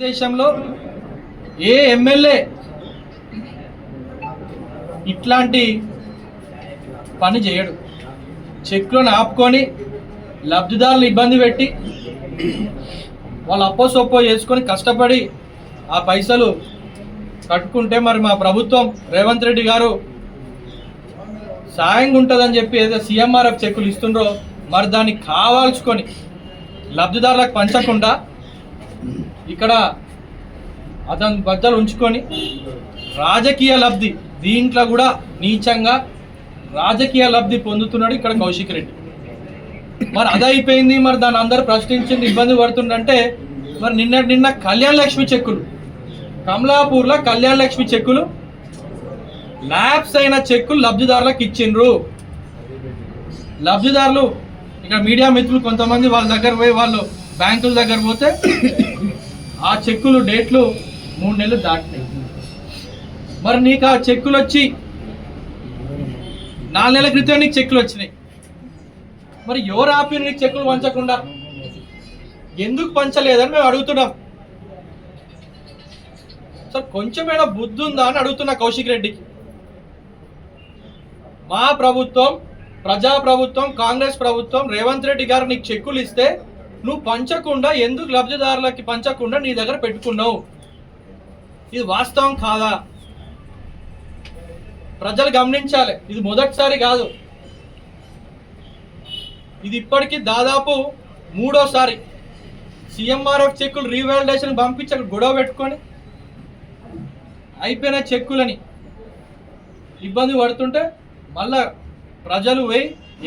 దేశంలో ఏ ఎమ్మెల్యే ఇట్లాంటి పని చేయడు. చెక్కులను ఆపుకొని లబ్ధిదారులు ఇబ్బంది పెట్టి వాళ్ళు అప్పో సొప్పో చేసుకొని కష్టపడి ఆ పైసలు కట్టుకుంటే మరి మా ప్రభుత్వం రేవంత్ రెడ్డి గారు సాయంగా ఉంటుందని చెప్పి ఏదో సీఎంఆర్ఎఫ్ చెక్కులు ఇస్తుండ్రో మరి దాన్ని కావాల్చుకొని లబ్ధిదారులకు పంచకుండా ఇక్కడ అతని బద్దలు ఉంచుకొని రాజకీయ లబ్ధి దీంట్లో కూడా నీచంగా రాజకీయ లబ్ధి పొందుతున్నాడు ఇక్కడ కౌశిక్ రెడ్డి. మరి అదైపోయింది మరి దాని అందరు ప్రశ్నించింది ఇబ్బంది పడుతుండంటే మరి నిన్న నిన్న కళ్యాణ లక్ష్మి చెక్కులు కమలాపూర్లో కళ్యాణ లక్ష్మి చెక్కులు ల్యాబ్స్ అయిన చెక్కులు లబ్ధిదారులకు ఇచ్చిండ్రు. లబ్ధిదారులు ఇక్కడ మీడియా మిత్రులు కొంతమంది వాళ్ళ దగ్గర పోయి వాళ్ళు బ్యాంకుల దగ్గర పోతే ఆ చెక్కులు డేట్లు మూడు నెలలు దాటినాయి. మరి నీకు ఆ చెక్కులు వచ్చి నాలుగు నెలల క్రితం నీకు చెక్కులు వచ్చినాయి. మరి ఎవరు ఆపిరు నీకు చెక్కులు పంచకుండా? ఎందుకు పంచలేదని మేము అడుగుతున్నాం. సార్ కొంచెమైనా బుద్ధి ఉందా అని అడుగుతున్నా కౌశిక్ రెడ్డికి మా ప్రభుత్వం ప్రజా ప్రభుత్వం కాంగ్రెస్ ప్రభుత్వం రేవంత్ రెడ్డి గారు నీకు చెక్కులు ఇస్తే నువ్వు పంచకుండా ఎందుకు లబ్ధిదారులకి పంచకుండా నీ దగ్గర పెట్టుకున్నావు? ఇది వాస్తవం కాదా? ప్రజలు గమనించాలి. ఇది మొదటిసారి కాదు. ఇది ఇప్పటికీ దాదాపు మూడోసారి. సీఎంఆర్ఎఫ్ చెక్కులు రీవాలిడేషన్ పంపించి అక్కడ గొడవ పెట్టుకొని అయిపోయిన చెక్కులని ఇబ్బంది పడుతుంటే మళ్ళా ప్రజలు పోయి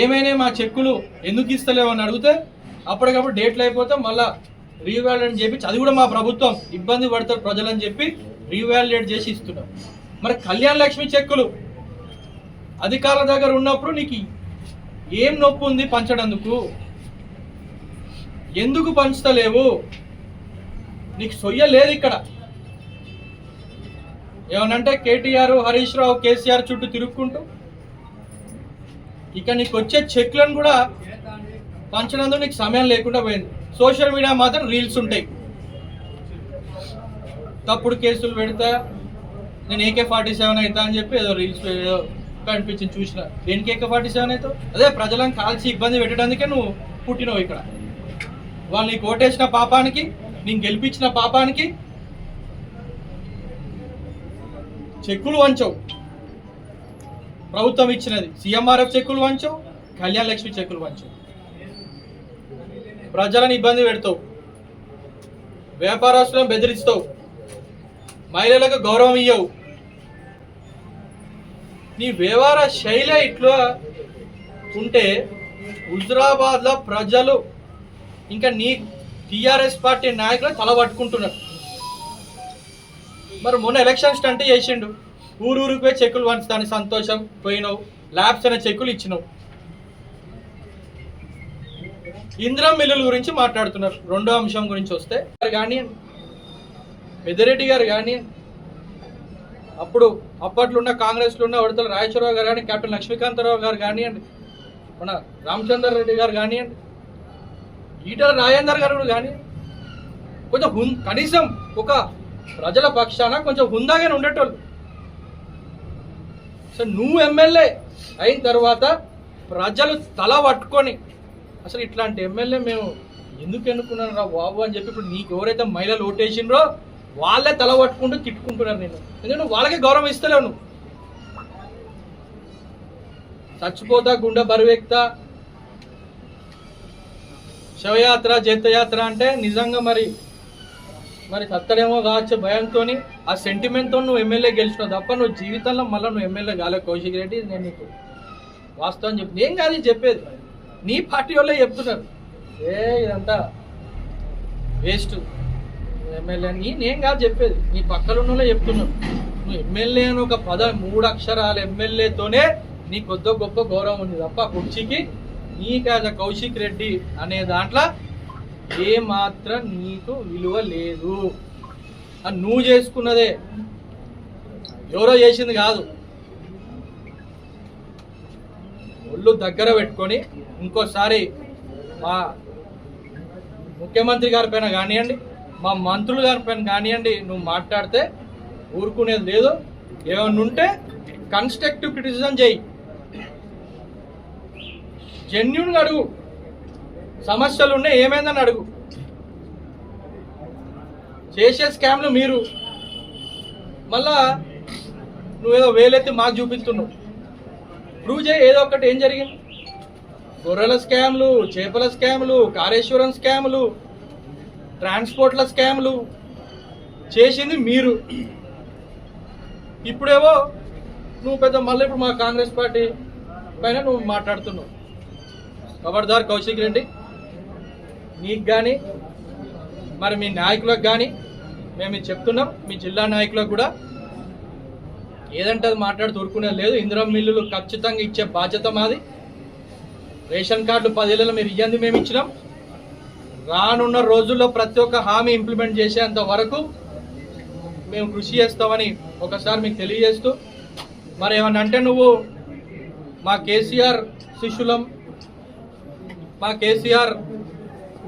ఏమైనా మా చెక్కులు ఎందుకు ఇస్తలేవు? అని అడిగితే అప్పటికప్పుడు డేట్లు అయిపోతే మళ్ళా రీవాలిడేట్ చేపించి అది కూడా మా ప్రభుత్వం ఇబ్బంది పడతారు ప్రజలని చెప్పి రీవాల్యుయేట్ చేసి ఇస్తున్నాం. మరి కళ్యాణ లక్ష్మి చెక్కులు అధికారుల దగ్గర ఉన్నప్పుడు నీకు ఏం నొప్పి ఉంది పంచడందుకు? ఎందుకు పంచుతలేవు? నీకు సొయ్య లేదు ఇక్కడ. ఏమనంటే కేటీఆర్ హరీష్ రావు కేసీఆర్ చుట్టూ తిరుక్కుంటూ ఇక నీకు వచ్చే చెక్లను కూడా పంచడంతో నీకు సమయం లేకుండా పోయింది. సోషల్ మీడియా మాత్రం రీల్స్ ఉంటాయి. తప్పుడు కేసులు పెడతా నేను ఏకే ఫార్టీ సెవెన్ అవుతా అని చెప్పి ఏదో రీల్స్ ఏదో కనిపించింది చూసిన. దేనికి ఏకే ఫార్టీ సెవెన్ అవుతావు అదే ప్రజలను కాల్చి ఇబ్బంది పెట్టడానికే నువ్వు పుట్టినవు ఇక్కడ. వాళ్ళు నీకు ఓటేసిన పాపానికి నేను గెలిపించిన పాపానికి చెక్కులు వంచవు. ప్రభుత్వం ఇచ్చినది. సీఎంఆర్ఎఫ్ చెక్కులు వంచవు కళ్యాణ లక్ష్మి చెక్కులు వంచవు. ప్రజలను ఇబ్బంది పెడతావు. వ్యాపారస్తులను బెదిరిస్తావు. మహిళలకు గౌరవం ఇయ్యవు. నీ వ్యవహార శైలి ఇట్లా ఉంటే హుజరాబాద్లో ప్రజలు ఇంకా నీ టీఆర్ఎస్ పార్టీ నాయకులు తల పట్టుకుంటున్నారు. మరి మొన్న ఎలక్షన్ అంటే చేసిండు. ఊరు ఊరికి పోయి చెక్కులు పంచుతాను సంతోషం పోయినావు. ల్యాబ్స్ అనే చెక్కులు ఇచ్చినావు. ఇందిరా మిల్లుల గురించి మాట్లాడుతున్నారు. రెండో అంశం గురించి వస్తే కానీ పెద్దిరెడ్డి గారు కానీ అప్పుడు అప్పట్లో ఉన్న కాంగ్రెస్లో ఉన్న ఉడతల రాజేశ్వరరావు గారు కానీ కెప్టెన్ లక్ష్మీకాంతరావు గారు కానివ్వండి మన రామచందర్ రెడ్డి గారు కానివ్వండి ఈటల రాజేందర్ గారు కూడా కానీ కొంచెం హుం కనీసం ఒక ప్రజల పక్షాన కొంచెం హుందాగానే ఉండేటోళ్ళు. సో నువ్వు ఎమ్మెల్యే అయిన తర్వాత ప్రజలు తల పట్టుకొని అసలు ఇట్లాంటి ఎమ్మెల్యే మేము ఎందుకు ఎన్నుకున్నాను రా బాబు అని చెప్పి ఇప్పుడు నీకు ఎవరైతే మహిళలు ఓటేసిండ్రో వాళ్ళే తల పట్టుకుంటూ తిట్టుకుంటున్నారు నేను ఎందుకంటే వాళ్ళకే గౌరవం ఇస్తలేవు నువ్వు. చచ్చిపోతా గుండె బరువెక్తా. శవయాత్ర జైత్రయాత్ర అంటే నిజంగా మరి మరి చత్తడేమో కావచ్చు భయంతో ఆ సెంటిమెంట్తో నువ్వు ఎమ్మెల్యే గెలిచినావు తప్ప నువ్వు జీవితంలో మళ్ళీ నువ్వు ఎమ్మెల్యే కాలే కౌశిక్ రెడ్డి నేను నీకు వాస్తవం చెప్పి ఏం కాదు చెప్పేది. నీ పార్టీ వాళ్ళే చెప్తున్నారు. ఏ ఇదంతా వేస్ట్ ఎమ్మెల్యే అని నేను కాదు చెప్పేది. నీ పక్కన ఉన్న వాళ్ళే చెప్తున్నారు. నువ్వు ఎమ్మెల్యే అని ఒక పద మూడు అక్షరాల ఎమ్మెల్యేతోనే నీ కొద్ది గొప్ప గౌరవం ఉంది తప్ప కుర్చీకి నీకు కౌశిక్ రెడ్డి అనే దాంట్లో ఏ మాత్రం నీకు విలువ లేదు. అని నువ్వు చేసుకున్నదే. ఎవరో చేసింది కాదు. ఒళ్ళు దగ్గర పెట్టుకొని ఇంకోసారి మా ముఖ్యమంత్రి గారి పైన కానివ్వండి మా మంత్రులు గారి పైన కానివ్వండి నువ్వు మాట్లాడితే ఊరుకునేది లేదు. ఏమన్నా ఉంటే కన్స్ట్రక్టివ్ క్రిటిసిజం చేయి. జెన్యున్ అడుగు. సమస్యలు ఉన్నాయి ఏమైందని అడుగు. చేసే స్కామ్లు మీరు. మళ్ళా నువ్వేదో వేలెత్తి మాకు చూపిస్తున్నావు. ప్రూవ్ చేయి ఏదో ఒకటి ఏం జరిగింది? గొర్రెల స్కామ్లు చేపల స్కామ్లు కారేశ్వరం స్కామ్లు ట్రాన్స్పోర్ట్ల స్కామ్లు చేసింది మీరు. ఇప్పుడేవో నువ్వు పెద్ద మళ్ళీ ఇప్పుడు మా కాంగ్రెస్ పార్టీ పైన నువ్వు మాట్లాడుతున్నావు. ఖబర్దార్ కౌశిక్ రెడ్డి నీకు కానీ మరి మీ నాయకులకు కానీ మేము చెప్తున్నాం మీ జిల్లా నాయకులకు కూడా ఏదంటే అది మాట్లాడి ఊరుకునేది లేదు. ఇందిరా మిల్లులు ఖచ్చితంగా ఇచ్చే బాధ్యత మాది. రేషన్ కార్డులు పదేళ్ళలో మీరు ఇయ్యంది మేము ఇచ్చినాం. రానున్న రోజుల్లో ప్రతి ఒక్క హామీ ఇంప్లిమెంట్ చేసేంత వరకు మేము కృషి చేస్తామని ఒకసారి మీకు తెలియజేస్తూ మరి ఏమన్నా అంటే నువ్వు మా కేసీఆర్ శిష్యులం మా కేసీఆర్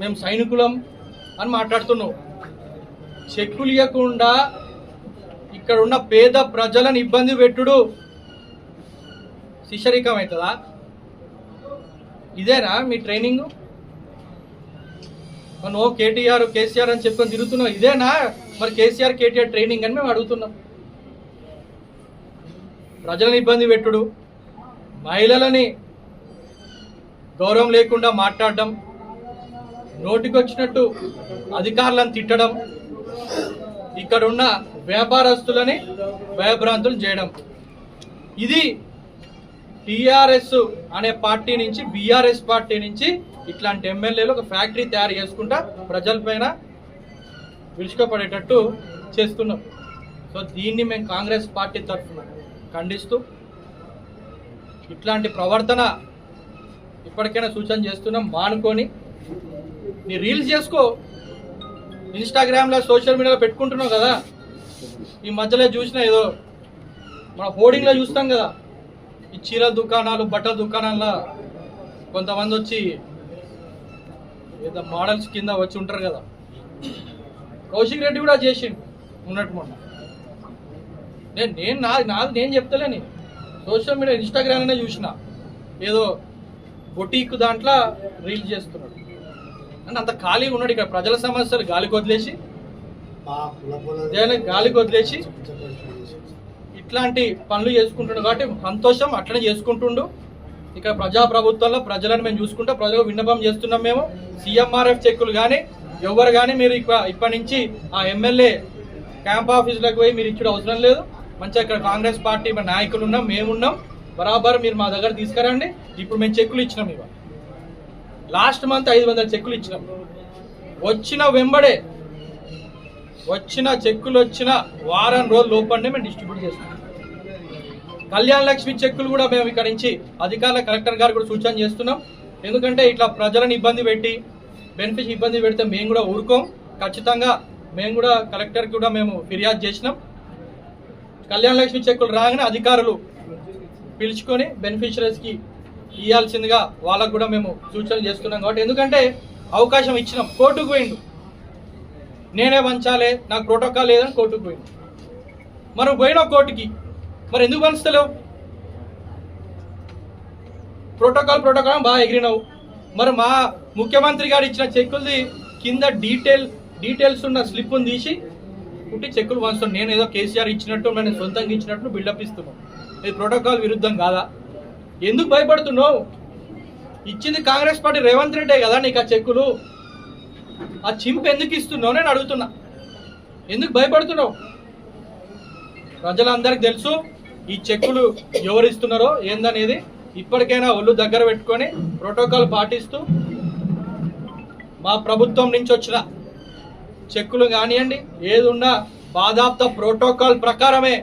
మేము సైనికులం అని మాట్లాడుతున్నావు. చెక్కులు ఇవ్వకుండా ఇక్కడ ఉన్న పేద ప్రజలను ఇబ్బంది పెట్టుడు శిష్యరికం అవుతుందా? ఇదేనా మీ ట్రైనింగ్? మనం కేటీఆర్ కేసీఆర్ అని చెప్పుకొని తిరుగుతున్నాం ఇదేనా? మరి కేసీఆర్ కేటీఆర్ ట్రైనింగ్ అని మేము అడుగుతున్నాం. ప్రజలను ఇబ్బంది పెట్టుడు మహిళలని గౌరవం లేకుండా మాట్లాడడం నోటికొచ్చినట్టు అధికారులను తిట్టడం ఇక్కడ ఉన్న వ్యాపారస్తులని భయభ్రాంతులు చేయడం. ఇది టిఆర్ఎస్ అనే పార్టీ నుంచి బీఆర్ఎస్ పార్టీ నుంచి ఇట్లాంటి ఎమ్మెల్యేలు ఒక ఫ్యాక్టరీ తయారు చేసుకుంటా ప్రజలపైన విరుచుకపడేటట్టు చేస్తున్నాం. సో దీన్ని మేము కాంగ్రెస్ పార్టీ తరఫున ఖండిస్తూ ఇట్లాంటి ప్రవర్తన ఇప్పటికైనా సూచన చేస్తున్నాం. మానుకొని నీ రీల్స్ చేసుకో. ఇన్స్టాగ్రామ్లో సోషల్ మీడియాలో పెట్టుకుంటున్నావు కదా ఈ మధ్యలో చూసిన ఏదో మన హోర్డింగ్లో చూస్తాం కదా ఈ చీర దుకాణాలు బట్టల దుకాణాల్లో కొంతమంది వచ్చి ఏదో మోడల్స్ కింద వచ్చి ఉంటారు కదా. కౌశిక్ రెడ్డి కూడా చేసిండు ఉన్నట్టు మొన్న. నేను నేను నా నాది నేను చెప్తలేని సోషల్ మీడియా ఇన్స్టాగ్రామ్లోనే చూసిన. ఏదో బొటీక్ దాంట్లో రీల్ చేస్తున్నాడు. అంటే అంత ఖాళీగా ఉన్నాడు ఇక్కడ ప్రజల సమస్యలు గాలికి వదిలేసి గాలికి వదిలేసి ఇట్లాంటి పనులు చేసుకుంటుండు కాబట్టి సంతోషం అట్లనే చేసుకుంటుండు. ఇక్కడ ప్రజా ప్రభుత్వంలో ప్రజలను మేము చూసుకుంటా ప్రజలకు విన్నపం చేస్తున్నాం మేము. సీఎంఆర్ఎఫ్ చెక్కులు కానీ ఎవరు కానీ మీరు ఇప్పటి నుంచి ఆ ఎమ్మెల్యే క్యాంప్ ఆఫీసులకు పోయి మీరు ఇచ్చడం అవసరం లేదు. మంచిగా ఇక్కడ కాంగ్రెస్ పార్టీ మా నాయకులు ఉన్నాం మేమున్నాం బరాబర్ మీరు మా దగ్గర తీసుకురండి. ఇప్పుడు మేము చెక్కులు ఇచ్చినాం ఇవాళ. లాస్ట్ మంత్ ఐదు వందల చెక్కులు ఇచ్చినాం. వచ్చిన వెంబడే వచ్చిన చెక్కులు వచ్చిన వారం రోజుల లోపలనే మేము డిస్ట్రిబ్యూట్ చేస్తాం కళ్యాణ లక్ష్మి చెక్కులు కూడా మేము ఇక్కడ నుంచి అధికారుల కలెక్టర్ గారు కూడా సూచన చేస్తున్నాం. ఎందుకంటే ఇట్లా ప్రజలను ఇబ్బంది పెట్టి బెనిఫిట్ ఇబ్బంది పెడితే మేము కూడా ఊరుకోం. ఖచ్చితంగా మేము కూడా కలెక్టర్కి కూడా మేము ఫిర్యాదు చేసినాం. కళ్యాణ లక్ష్మి చెక్కులు రాగానే అధికారులు పిలుచుకొని బెనిఫిషరీస్కి ఇవ్వాల్సిందిగా వాళ్ళకు కూడా మేము సూచనలు చేస్తున్నాం కాబట్టి ఎందుకంటే అవకాశం ఇచ్చినాం. కోర్టుకు పోయిండు. నేనే వంచాలే నాకు ప్రోటోకాల్ లేదని కోర్టుకు పోయిండు. మనం పోయినావు కోర్టుకి. మరి ఎందుకు పంచుతలేవు? ప్రోటోకాల్ ప్రోటోకాల్ బాగా ఎగిరినావు. మరి మా ముఖ్యమంత్రి గారు ఇచ్చిన చెక్కులది కింద డీటెయిల్ డీటెయిల్స్ ఉన్న స్లిప్ను తీసి పుట్టి చెక్కులు పంచుతాను. నేను ఏదో కేసీఆర్ ఇచ్చినట్టు నేను సొంతంగా ఇచ్చినట్టు బిల్డప్ ఇస్తున్నాను. ఇది ప్రోటోకాల్ విరుద్ధం కాదా? ఎందుకు భయపడుతున్నావు? ఇచ్చింది కాంగ్రెస్ పార్టీ రేవంత్ రెడ్డే కదా నీకు ఆ చెక్కులు? ఆ చింపు ఎందుకు ఇస్తున్నావు నేను అడుగుతున్నా. ఎందుకు భయపడుతున్నావు? ప్రజలందరికీ తెలుసు ఈ చెక్కులు ఎవరు ఇస్తున్నారో ఏందనేది ఇప్పటికైనా ఒళ్ళు దగ్గర పెట్టుకొని ప్రోటోకాల్ పాటిస్తూ మా ప్రభుత్వం నుంచి వచ్చిన చెక్కులు కానివ్వండి ఏది ఉన్నా బాధాప్త ప్రోటోకాల్ ప్రకారమే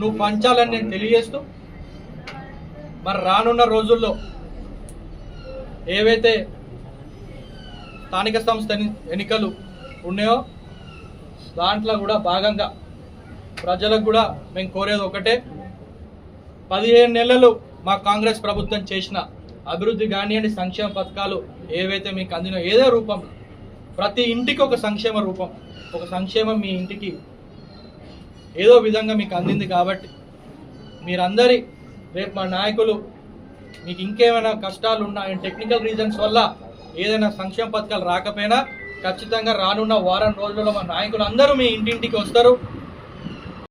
నువ్వు పంచాలని నేను తెలియజేస్తూ మరి రానున్న రోజుల్లో ఏవైతే స్థానిక సంస్థ ఎన్ని- ఎన్నికలు ఉన్నాయో దాంట్లో కూడా భాగంగా ప్రజలకు కూడా మేము కోరేది ఒకటే. పదిహేను నెలలు మా కాంగ్రెస్ ప్రభుత్వం చేసిన అభివృద్ధి కానివ్వండి సంక్షేమ పథకాలు ఏవైతే మీకు అందినో ఏదో రూపం ప్రతి ఇంటికి ఒక సంక్షేమ రూపం ఒక సంక్షేమం మీ ఇంటికి ఏదో విధంగా మీకు అందింది కాబట్టి మీరందరి రేపు మా నాయకులు మీకు ఇంకేమైనా కష్టాలు ఉన్నా టెక్నికల్ రీజన్స్ వల్ల ఏదైనా సంక్షేమ పథకాలు రాకపోయినా ఖచ్చితంగా రానున్న వారం రోజుల్లో మా నాయకులు అందరూ మీ ఇంటింటికి వస్తారు.